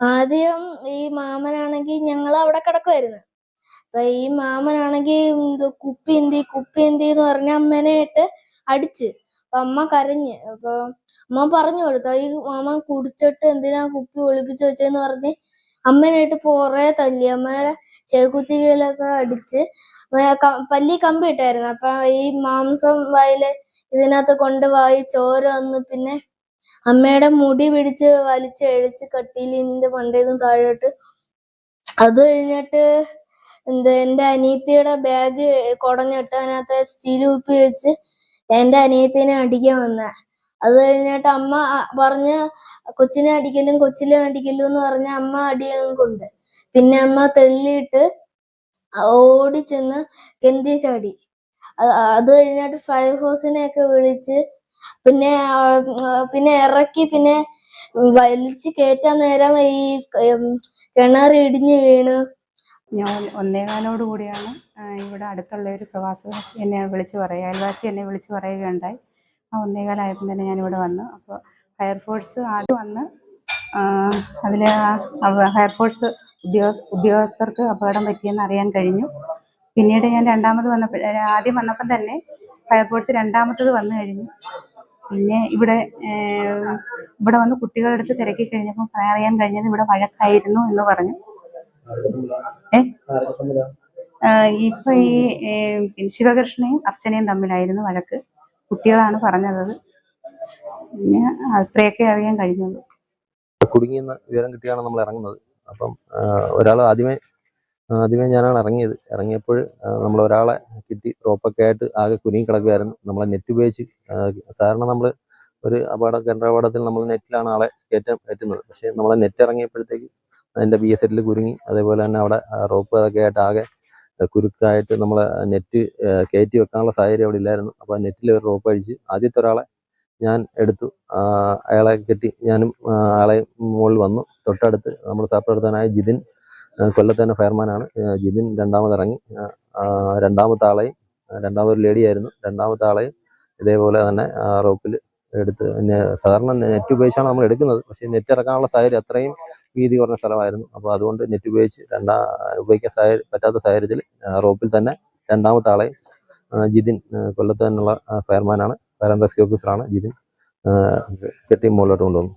ആദ്യം ഈ മാമനാണെങ്കിൽ ഞങ്ങൾ അവിടെ കിടക്കുമായിരുന്നു അപ്പൊ ഈ മാമനാണെങ്കിൽ കുപ്പി എന്തി കുപ്പി എന്തി എന്ന് പറഞ്ഞ അമ്മേനെ ഇട്ട് അടിച്ച്. അപ്പൊ അമ്മ കരഞ്ഞ്. അപ്പൊ അമ്മ പറഞ്ഞു കൊടുത്തു ഈ മാമൻ കുടിച്ചിട്ട് എന്തിനാ കുപ്പി ഒളിപ്പിച്ചു വെച്ചെന്ന് പറഞ്ഞ്? അമ്മേനായിട്ട് പോറെ തല്ലി. അമ്മയുടെ ചെകുത്തികളൊക്കെ അടിച്ച് പല്ലി കമ്പി ഇട്ടായിരുന്നു. അപ്പൊ ഈ മാംസം വായിൽ ഇതിനകത്ത് കൊണ്ട് വായി ചോര വന്ന് പിന്നെ അമ്മയുടെ മുടി പിടിച്ച് വലിച്ച് എഴിച്ച് കട്ടിലിന്റെ മണ്ടേന്ന് താഴോട്ട്. അത് കഴിഞ്ഞിട്ട് എന്താ എന്റെ അനിയത്തിയുടെ ബാഗ് കുടഞ്ഞിട്ട് അതിനകത്ത് സ്റ്റീൽ ഉപ്പി വെച്ച് എന്റെ അനിയത്തിനെ അടിക്കാൻ വന്ന. അത് കഴിഞ്ഞിട്ട് അമ്മ പറഞ്ഞ കൊച്ചിനെ അടിക്കലും കൊച്ചിലെ അടിക്കലും എന്ന് പറഞ്ഞ അമ്മ അടിയും പിന്നെ അമ്മ തെള്ളിയിട്ട് ഓടി ചെന്ന് കെന്തി ചാടി. അത് കഴിഞ്ഞിട്ട് കഴിഞ്ഞിട്ട് ഹോസിനെ ഒക്കെ വിളിച്ച് പിന്നെ പിന്നെ ഇറക്കി പിന്നെ വലിച്ച് കേറ്റാൻ നേരം ഈ കിണർ വീണു വീണ്. ഞാൻ ഒന്നേകാലോട് കൂടിയാണ് ഇവിടെ അടുത്തുള്ള ഒരു പ്രവാസവാസി എന്നെ വിളിച്ച് പറയുക. അയൽവാസി എന്നെ വിളിച്ച് പറയുകയുണ്ടായി. ആ ഒന്നേകാലായപ്പം തന്നെ ഞാനിവിടെ വന്നു. അപ്പോൾ ഫയർഫോഴ്സ് ആദ്യം വന്ന് അതിൽ ഫയർഫോഴ്സ് ഉദ്യോഗ ഉദ്യോഗസ്ഥർക്ക് അപകടം പറ്റിയെന്ന് അറിയാൻ കഴിഞ്ഞു. പിന്നീട് ഞാൻ രണ്ടാമത് വന്നപ്പോൾ ആദ്യം വന്നപ്പം തന്നെ ഫയർഫോഴ്സ് രണ്ടാമത്തത് വന്നു കഴിഞ്ഞു. പിന്നെ ഇവിടെ ഇവിടെ വന്ന് കുട്ടികളുടെ അടുത്ത് തിരക്കി കഴിഞ്ഞപ്പോൾ അറിയാൻ കഴിഞ്ഞത് ഇവിടെ വഴക്കായിരുന്നു എന്ന് പറഞ്ഞു. ഏ? ഇപ്പൊ ഈ ശിവകൃഷ്ണയും അർച്ചനയും തമ്മിലായിരുന്നു വഴക്ക്. കുട്ടികളാണ് പറഞ്ഞത്. പിന്നെ അത്രയൊക്കെ അറിയാൻ കഴിഞ്ഞുള്ളൂ. കുടുങ്ങിയെന്ന വിവരം കിട്ടിയാണ് നമ്മൾ ഇറങ്ങുന്നത്. അപ്പം ഒരാൾ ആദ്യമേ ആദ്യമേ ഞാനാണ് ഇറങ്ങിയത്. ഇറങ്ങിയപ്പോൾ നമ്മൾ ഒരാളെ കിട്ടി റോപ്പൊക്കെ ആയിട്ട് ആകെ കുരുങ്ങി കിടക്കുകയായിരുന്നു നമ്മളെ നെറ്റ് ഉപയോഗിച്ച് സാധാരണ നമ്മൾ ഒരു അപകട കേന്ദ്രാപകടത്തിൽ നമ്മൾ നെറ്റിലാണ് ആളെ കയറ്റം കയറ്റുന്നത് പക്ഷേ നമ്മളെ നെറ്റ് ഇറങ്ങിയപ്പോഴത്തേക്ക് അതിന്റെ ബി എസ് എല്ലിൽ കുരുങ്ങി അതേപോലെ തന്നെ അവിടെ റോപ്പ് അതൊക്കെ ആയിട്ട് ആകെ കുരുക്കായിട്ട് നമ്മളെ നെറ്റ് കയറ്റി വെക്കാനുള്ള സാഹചര്യം അവിടെ ഇല്ലായിരുന്നു. അപ്പോൾ നെറ്റിൽ ഒരു റോപ്പ് അഴിച്ച് ആദ്യത്തെ ഒരാളെ ഞാൻ എടുത്തു. അയാളെ കെട്ടി ഞാനും ആളെ മുകളിൽ വന്നു. തൊട്ടടുത്ത് നമ്മൾ സഹപ്രവർത്തകനായ ജിതിൻ കൊല്ലത്ത് തന്നെ ഫയർമാനാണ്. ജിബിൻ രണ്ടാമത് ഇറങ്ങി രണ്ടാമത്തെ ആളെയും രണ്ടാമതൊരു ലേഡി ആയിരുന്നു രണ്ടാമത്തെ ആളെയും ഇതേപോലെ തന്നെ റോപ്പിൽ എടുത്ത് സാധാരണ നെറ്റ് ഉപയോഗിച്ചാണ് നമ്മൾ എടുക്കുന്നത്. പക്ഷേ നെറ്റ് ഇറക്കാനുള്ള സാഹചര്യം അത്രയും വീതി കുറഞ്ഞ സ്ഥലമായിരുന്നു. അപ്പോൾ അതുകൊണ്ട് നെറ്റ് ഉപയോഗിച്ച് രണ്ടാ ഉപയോഗിക്കാൻ സാഹചര്യം പറ്റാത്ത സാഹചര്യത്തിൽ റോപ്പിൽ തന്നെ രണ്ടാമത്തെ ആളെയും ജിതിൻ കൊല്ലത്ത് തന്നെയുള്ള ഫയർമാനാണ് ഫയർ ആൻഡ് റെസ്ക്യൂ ഓഫീസറാണ് ജിതിൻ. കെട്ടി മുകളിലോട്ട് കൊണ്ടുവന്നു.